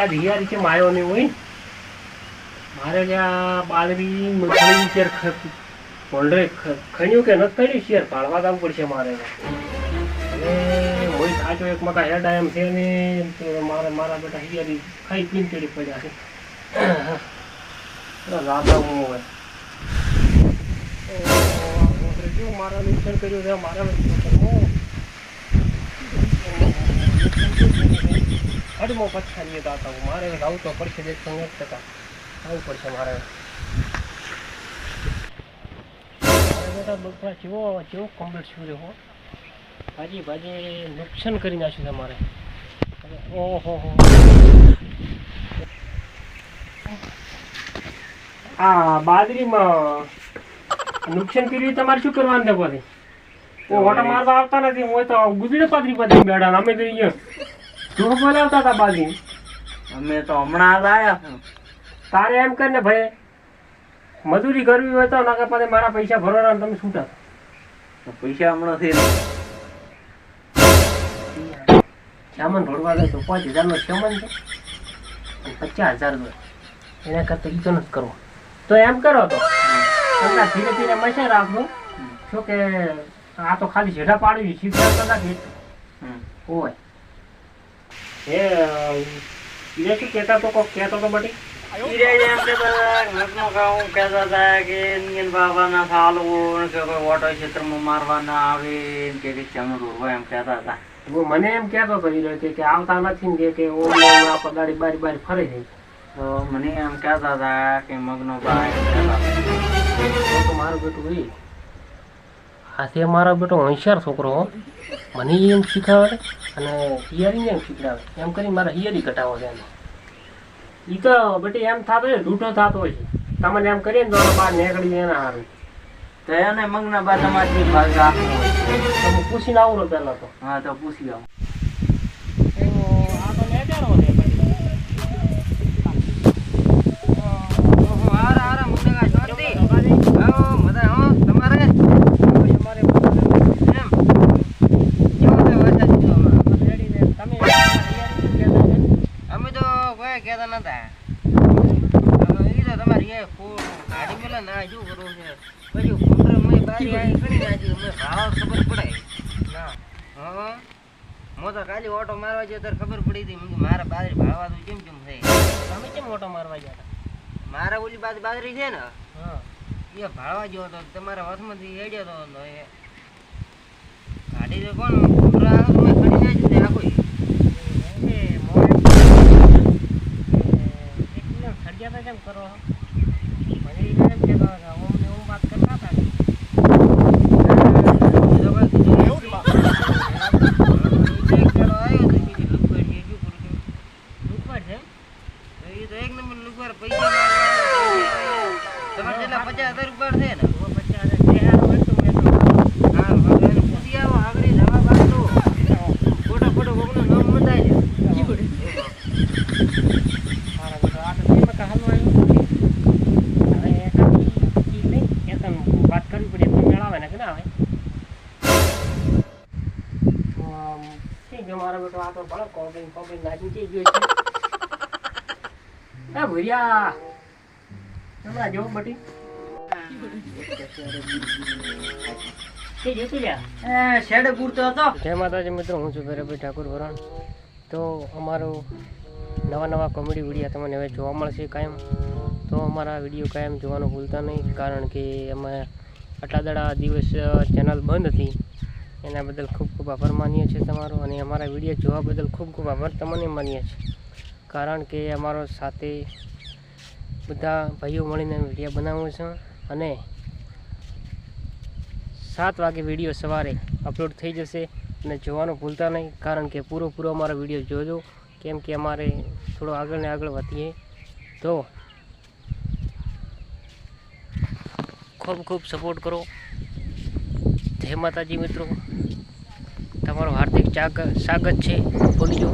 આ દિયારી છે માયો ને હોય. મારે ત્યાં બાલવી મગફળી શેર ઓલરે ખણ્યું કે નથી ખણ્યું શેર પાડવા જવું પડશે મારે. હોય સાચો એક મકા હેડ એમ છે ને, તો મારે, મારા બેટા હિયારી ખાઈ પીન ચડી પડ્યા છે. રાધા હું હોય. મારા નુકસાન કર્યું છે, મારા અડમો પથારીએ દાતા હું. મારે આવું તો પડશે એક સંગ એક આવવું પડશે મારે. બેટા જેવો જેવો કમ્પ્લીટ શું રહ્યો ભાજી ભાજી, નુકસાન કરી નાખ્યું છે મારે. ઓહો, હો. આ બાજરીમાં નુકસાન કર્યું તમારે શું કરવાનું છે પછી? ઓટા મારવા આવતા નથી, હું તો ગુજરાત પાદરી પાદરી બેડા અમે તો અહીંયા. તું બોલાવતા હતા બાજુ. અમે તો હમણાં આવ્યા છું. તારે એમ કર ને ભાઈ મજૂરી કરવી હોય તો નકર પાસે મારા પૈસા ભરવાના તમે છૂટા પૈસા હમણાં થી સામાન ભરવા જાય તો પાંચ હજારનો સામાન છે. પચાસ હજાર નો એના કરતાં ઈજો નથી કરવો. તો એમ કરો તો. તમને ધીરે ધીરે મશે રાખજો જો કે આ તો ખાલી જેઠા પાડવી શીખવા કદાચ. હોય. એ શું કહેતા તો કોક કહેતો તો બટી. હું મને એમ કહેતો હતો કે આવતા નથી ને કે દાડી બારી બારી ફરે છે. તો મને એમ કહેતા હતા કે મગનો ભાઈ મારો બેટો એ હાથે મારો બેટો હોશિયાર છોકરો. હો મને એમ શીખવાડે અને હિયારી એમ શીખડાવે. એમ કરી મારા હિયારી કટાવો છે એને. એ તો બેટી એમ થતો હોય લૂંટો થતો હોય છે. તમને એમ કરીએ ને તો બહાર નીકળી જાય એના હારું. તો એને મગના બા તમારી ભાગ રાખવું હોય તો પૂછીને આવું પહેલાં તો. હા તો પૂછી આવો. તો તમારી એ ગાડી મેલે ના શું કરવું છે? પછી ફૂટર મેં બારી કરી નાખી મેં ભાવ ખબર પડે. ના. હા? હું તો ખાલી ઓટો મારવા ગયો ત્યારે ખબર પડી હતી. મેં મારા બાજરી ભાવા તો કેમ કેમ થાય તમે કેમ ઓટો મારવા ગયા મારા ઓલી બાજુ બાજરી છે ને હતા હા. એ ભાળવા ગયો તો તમારા હાથમાંથી હેડ્યો તો તો ગાડી તો કોણ ફૂટરા આવે તો મેં ખડી નાખી હતી આખું એ મોડે એકદમ સળિયા કેમ કરો મને ઈ એમ કહેતો હતો, ઓમ ને ઓમ વાત કરતા હતા ને. એ તો કોઈ કીધું એવું જ બાપ. એક ફેરો આવ્યો તો કીધું લુકવાડ છે, શું કરું છું? લૂંટવાડ છે એમ? કેમ કરો તો એક નંબર લુકવાડ પૈસા માંગવા આવ્યો. તમારે જેટલા પચાસ હજાર રૂપિયા છે ને તો પછી આ જે હારું હોય તો મેં તો હા હવે એને પૂછી આવો આગળ જવાબ આપજો ખોટા ખોટો કોકનું નામ મટાઈ દે મારા બેટા આ તો બે ટકા હાલવા આવ્યો. હવે એકાદી ઈ નહીં, એકાદ વાત કરવી પડે તો મેળ આવે ને કે ના આવે તો આમ ઠીક છે મારો બેટો આ તો ભલે કોમ્બિંગ કોમ્બિંગ નાખી જઈ ગયો છે. એ ભૂરિયા. હમણાં જો બટી. થઈ જતું લ્યા? એ શેડે પૂરતો હતો. જય માતાજી મિત્રો હું છું ભૈરવભાઈ ઠાકુર તો અમારો નવા નવા કોમેડી વીડિયો તમને હવે જોવા મળશે કાયમ. તો અમારા વીડિયો કાયમ જોવાનું ભૂલતા નહીં કારણ કે અમે આટલા દાડા દિવસ ચેનલ બંધ હતી. એના બદલ ખૂબ ખૂબ આભાર માનીએ છીએ તમારો અને અમારા વીડિયો જોવા બદલ ખૂબ ખૂબ આભાર તમને માનીએ છીએ. કારણ કે અમારો સાથે બધા ભાઈઓ મળીને વીડિયો બનાવું છું અને સાત વાગે વીડિયો સવારે અપલોડ થઈ જશે અને જોવાનું ભૂલતા નહીં. કારણ કે પૂરો પૂરો અમારો વીડિયો જોજો. કેમ કે અમારે થોડો આગળ ને આગળ વધીએ તો ખૂબ ખૂબ સપોર્ટ કરો. જય માતાજી મિત્રો. તમારું હાર્દિક સ્વાગત છે બોલજો.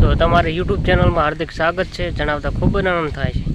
તો તમારે યુટ્યુબ ચેનલમાં હાર્દિક સ્વાગત છે, જણાવતા ખૂબ જ આનંદ થાય છે.